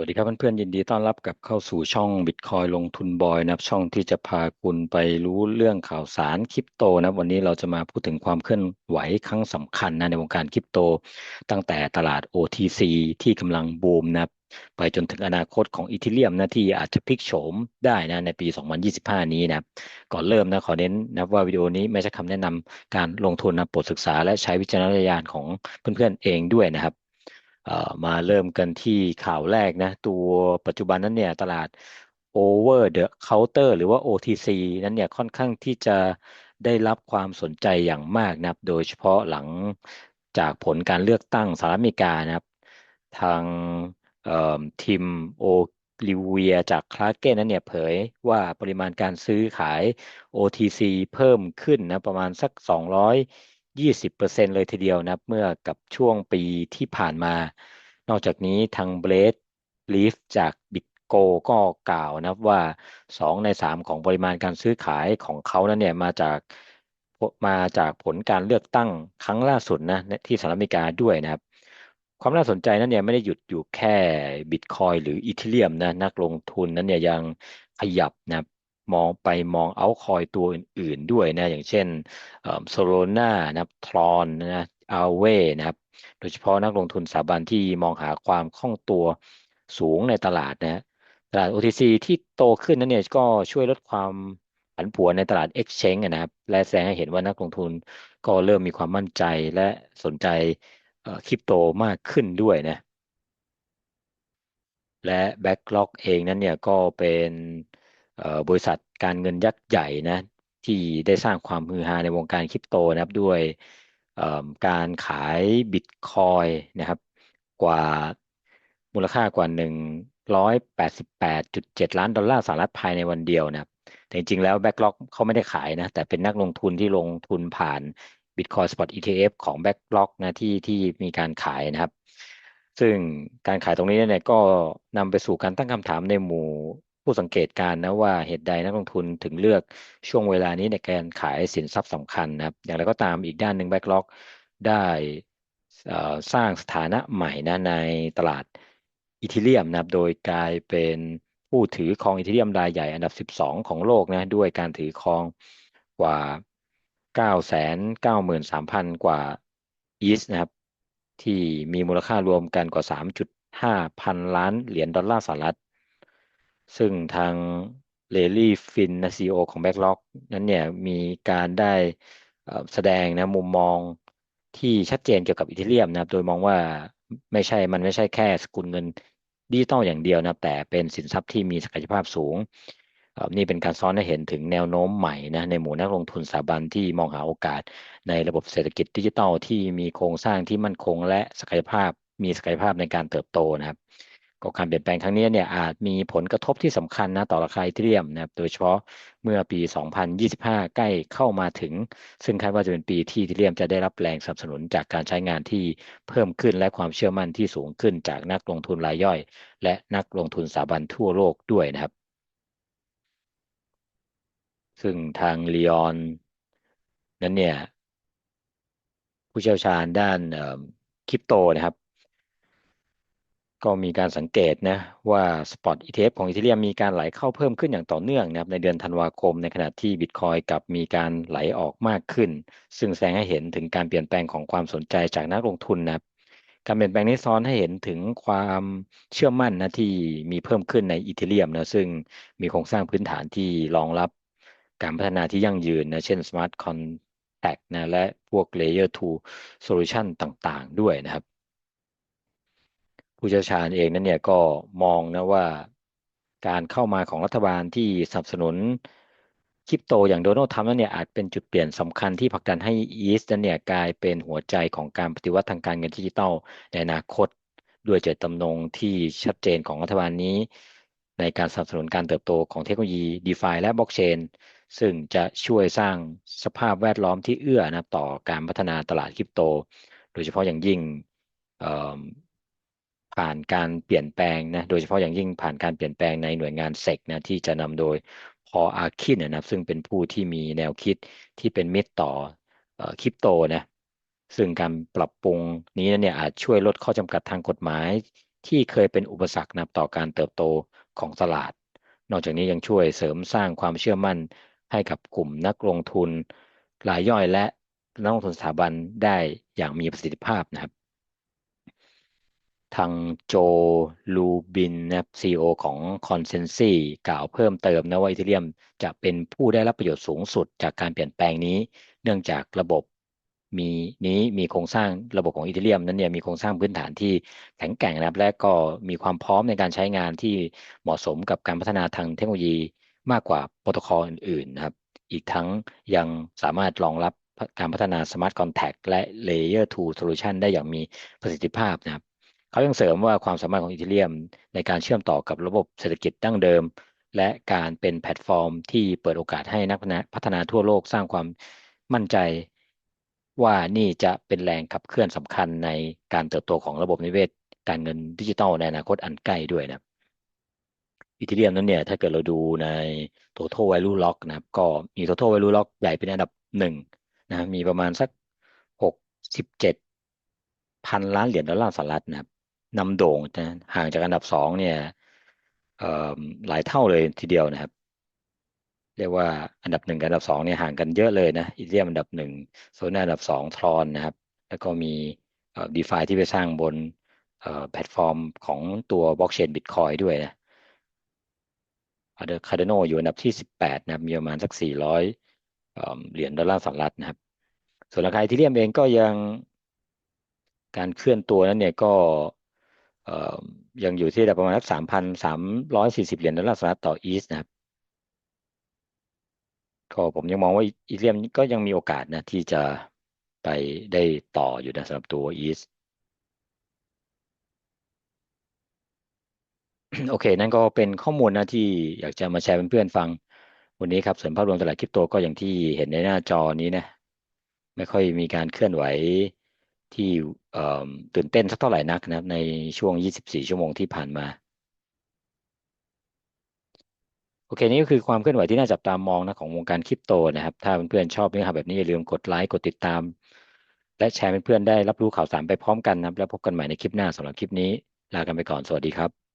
วัสดีครับเพื่อนๆยินดีต้อนรับกับเข้าสู่ช่อง Bitcoin ลงทุนบอยนะครับ ช่องที่จะพาคุณไปรู้เรื่องข่าวสารคริปโตนะวันนี้เราจะมาพูดถึงความเคลื่อนไหวครั้งสำคัญนะในวงการคริปโต ตั้งแต่ตลาด OTC ที่กำลังบูมนะไปจนถึงอนาคตของอีทีเรียมนะที่อาจจะพลิกโฉมได้นะในปี 2025 นี้นะก่อนเริ่มนะขอเน้นนะว่าวิดีโอนี้ไม่ใช่คำแนะนำการลงทุนนะโปรดศึกษาและใช้วิจารณญาณของเพื่อนๆเองด้วยนะครับ มาเริ่มกันที่ข่าวแรกนะ ตัวปัจจุบันนั้นเนี่ยตลาด over the counter หรือว่า OTC นั้นเนี่ยค่อนข้างที่จะได้รับความสนใจอย่างมากนะครับ โดยเฉพาะหลังจากผลการเลือกตั้งสหรัฐอเมริกานะครับ ทางทีมโอลิเวียจากคลาร์เก้นนั้นเนี่ยเผยว่าปริมาณการซื้อขาย OTC เพิ่มขึ้นนะประมาณสัก 200 20%เลยทีเดียวนะเมื่อกับช่วงปีที่ผ่านมา นอกจากนี้ทางเบรดลีฟจากบิตโกก็กล่าวนะว่า 2 ใน 3 ของปริมาณการซื้อขายของเขานั้นเนี่ยมาจากมาจากผลการเลือกตั้งครั้งล่าสุดนะที่สหรัฐอเมริกาด้วยนะครับ ความน่าสนใจนั้นเนี่ยไม่ได้หยุดอยู่แค่บิตคอยหรืออีเทเรียมนะนักลงทุนนั้นเนี่ยยังขยับนะ มองไปมองเอาคอยตัวอื่น ๆด้วยนะอย่างเช่นโซโลนานะครับทรอนนะอาเวนะครับโดยเฉพาะนักลงทุนสถาบันที่มองหาความคล่องตัวสูงในตลาดนะตลาด OTC ที่โตขึ้นนั้นเนี่ยก็ช่วยลดความผันผวนในตลาด Exchange นะครับ และแสดงให้เห็นว่านักลงทุนก็เริ่มมีความมั่นใจและสนใจคริปโตมากขึ้นด้วยนะ และ Backlog เองนั้นเนี่ยก็เป็น บริษัทการเงินยักษ์ใหญ่นะที่ได้สร้างความฮือฮาในวงการคริปโตนะครับด้วยการขายบิตคอยนะครับกว่ามูลค่ากว่า 188.7 ล้านดอลลาร์สหรัฐภายในวันเดียวนะครับแต่จริงๆแล้วแบ็กล็อกเขาไม่ได้ขายนะแต่เป็นนักลงทุนที่ลงทุนผ่าน Bitcoin Spot ETF ของ Backlog นะที่ที่มีการขายนะครับ ซึ่งการขายตรงนี้เนี่ยก็นำไปสู่การตั้งคำถามในหมู่ ผู้สังเกตการนะว่าเหตุใดนักลงทุนถึงเลือกช่วงเวลานี้ในการขายสินทรัพย์สำคัญนะครับ อย่างไรก็ตามอีกด้านหนึ่งแบ็กล็อกได้สร้างสถานะใหม่นะในตลาดอีเทเรียมนะครับโดยกลายเป็นผู้ถือครองอีเทเรียมรายใหญ่อันดับ 12 ของโลกนะด้วยการถือครองกว่า 993,000 กว่าอีสนะครับที่มีมูลค่ารวมกันกว่า 3.5 พันล้านเหรียญดอลลาร์สหรัฐ ซึ่งทางเลลี่ฟินนะซีโอของ Backlog นั้นเนี่ยมีการได้แสดงนะมุมมองที่ชัดเจนเกี่ยวกับอีเทเรียมนะครับโดยมองว่าไม่ใช่มันไม่ใช่แค่สกุลเงินดิจิตอลอย่างเดียวนะแต่เป็นสินทรัพย์ที่มีศักยภาพสูง นี่เป็นการซ้อนให้เห็นถึงแนวโน้มใหม่นะในหมู่นักลงทุนสถาบันที่มองหาโอกาสในระบบเศรษฐกิจดิจิทัลที่มีโครงสร้างที่มั่นคง และศักยภาพมีศักยภาพในการเติบโตนะครับ ก็การเปลี่ยนแปลงครั้งนี้เนี่ยอาจมีผลกระทบที่สำคัญนะต่อราคาอีเทเรียมนะครับโดยเฉพาะเมื่อปี 2025 ใกล้เข้ามาถึง ซึ่งคาดว่าจะเป็นปีที่อีเทเรียมจะได้รับแรงสนับสนุนจากการใช้งานที่เพิ่มขึ้นและความเชื่อมั่นที่สูงขึ้นจากนักลงทุนรายย่อย และนักลงทุนสถาบันทั่วโลกด้วยนะครับ ซึ่งทางลีออนนั้นเนี่ยผู้เชี่ยวชาญด้านคริปโตนะครับ ก็มีการสังเกตนะว่าสปอต ETF ของอีเทเรียมมีการไหลเข้าเพิ่มขึ้นอย่างต่อเนื่องนะครับในเดือนธันวาคมในขณะที่บิตคอยกับมีการไหลออกมากขึ้น ซึ่งแสดงให้เห็นถึงการเปลี่ยนแปลงของความสนใจจากนักลงทุนนะครับการเปลี่ยนแปลงนี้ซ้อนให้เห็นถึงความเชื่อมั่นนะที่มีเพิ่มขึ้นในอีเทเรียมนะซึ่งมีโครงสร้างพื้นฐานที่รองรับการพัฒนาที่ยั่งยืนนะเช่น Smart Contract นะและพวก Layer 2 Solution ต่างๆ ด้วยนะครับ ผู้เชี่ยวชาญเองนั้นเนี่ยก็มองนะว่าการเข้ามาของรัฐบาลที่สนับสนุนคริปโตอย่างโดนัลด์ทรัมป์นั้นเนี่ยอาจเป็นจุดเปลี่ยนสำคัญที่ผลักดันให้อีสนั้นเนี่ยกลายเป็นหัวใจของการปฏิวัติทางการเงินดิจิทัลในอนาคต ด้วยเจตจำนงที่ชัดเจนของรัฐบาลนี้ ในการสนับสนุนการเติบโตของเทคโนโลยี d e f าและบล็อกเชนซึ่งจะช่วยสร้างสภาพแวดล้อมที่เอื้อนะต่อการพัฒนาตลาดคริปโต โดยเฉพาะอย่างยิ่ง ผ่านการเปลี่ยนแปลงนะโดยเฉพาะอย่างยิ่งผ่านการเปลี่ยนแปลงในหน่วยงานเซกนะที่จะนำโดยพออาคินนะครับซึ่งเป็นผู้ที่มีแนวคิดที่เป็นมิตรต่อคริปโตนะซึ่งการปรับปรุงนี้เนี่ยอาจช่วยลดข้อจำกัดทางกฎหมาย ที่เคยเป็นอุปสรรคนะต่อการเติบโตของตลาด นอกจากนี้ยังช่วยเสริมสร้างความเชื่อมั่นให้กับกลุ่มนักลงทุนรายย่อยและนักลงทุนสถาบันได้อย่างมีประสิทธิภาพนะครับ ทางโจลูบินนะครับซีอของคอนเซนซีกล่าวเพิ่มเติมนะว่าอีเทเรียมจะเป็นผู้ได้รับประโยชน์สูงสุดจากการเปลี่ยนแปลงนี้ เนื่องจากระบบมีนี้มีโครงสร้างระบบของอีเทเรียมนั้นเนี่ยมีโครงสร้างพื้นฐานที่แข็งแกร่งนะครับและก็มีความพร้อมในการใช้งานที่เหมาะสมกับการพัฒนาทางเทคโนโลยีมากกว่าโปรโตคอลอื่นๆนะครับ อีกทั้งยังสามารถรองรับการพัฒนา Smart Contract และ Layer 2 Solution ได้อย่างมีประสิทธิภาพนะครับ เขายังเสริมว่าความสามารถของอีเทเรียมในการเชื่อมต่อกับระบบเศรษฐกิจดั้งเดิม และการเป็นแพลตฟอร์มที่เปิดโอกาสให้นักพัฒนาทั่วโลกสร้างความมั่นใจ ว่านี่จะเป็นแรงขับเคลื่อนสำคัญในการเติบโตของระบบนิเวศ การเงินดิจิทัลในอนาคตอันใกล้ด้วยนะอีเทเรียมนั้นเนี่ยถ้าเกิดเราดูใน total value lock นะครับก็มี total value lock ใหญ่เป็นอันดับหนึ่งนะมีประมาณสักหกสิบเจ็ดพันล้านเหรียญดอลลาร์สหรัฐนะครับ นำโด่งนะห่างจากอันดับสองเนี่ยหลายเท่าเลยทีเดียวนะครับ เรียกว่าอันดับหนึ่งกับอันดับสองเนี่ยห่างกันเยอะเลยนะอีเทียมอันดับหนึ่งโซน่าอันดับสองทรอนนะครับ แล้วก็มีดีฟาที่ไปสร้างบนแพลตฟอร์มของตัวบล็อกเชนบิตคอยด้วยนะคาร์ดโนอยู่อันดับที่สิบแปดนะครับ มีประมาณสักสี่ร้อยเหรียญดอลลาร์สหรัฐนะครับ ส่วนราคาอีเทเรียมเองก็ยังการเคลื่อนตัวนั้นเนี่ยก็ ยังอยู่ที่ประมาณสักสามพันสามร้อยสี่สิบเหรียญดอลลาร์สหรัฐต่ออีสนะครับก็ผมยังมองว่าอีเลียมก็ยังมีโอกาสนะที่จะไปได้ต่ออยู่นะสำหรับตัวอีสโอเค นั่นก็เป็นข้อมูลนะที่อยากจะมาแชร์เพื่อนๆฟังวันนี้ครับส่วนภาพรวมตลาดคริปโตก็อย่างที่เห็นในหน้าจอนี้นะ ไม่ค่อยมีการเคลื่อนไหว ที่ตื่นเต้นสักเท่าไหร่นักนะครับ ในช่วง 24 ชั่วโมงที่ผ่านมา โอเค นี่ก็คือความเคลื่อนไหวที่น่าจับตามองนะของวงการคริปโตนะครับ ถ้าเพื่อนๆชอบเนื้อหาแบบนี้อย่าลืมกดไลค์กดติดตาม และแชร์เพื่อนๆได้รับรู้ข่าวสารไปพร้อมกันนะครับ แล้วพบกันใหม่ในคลิปหน้าสำหรับคลิปนี้ ลากันไปก่อนสวัสดีครับ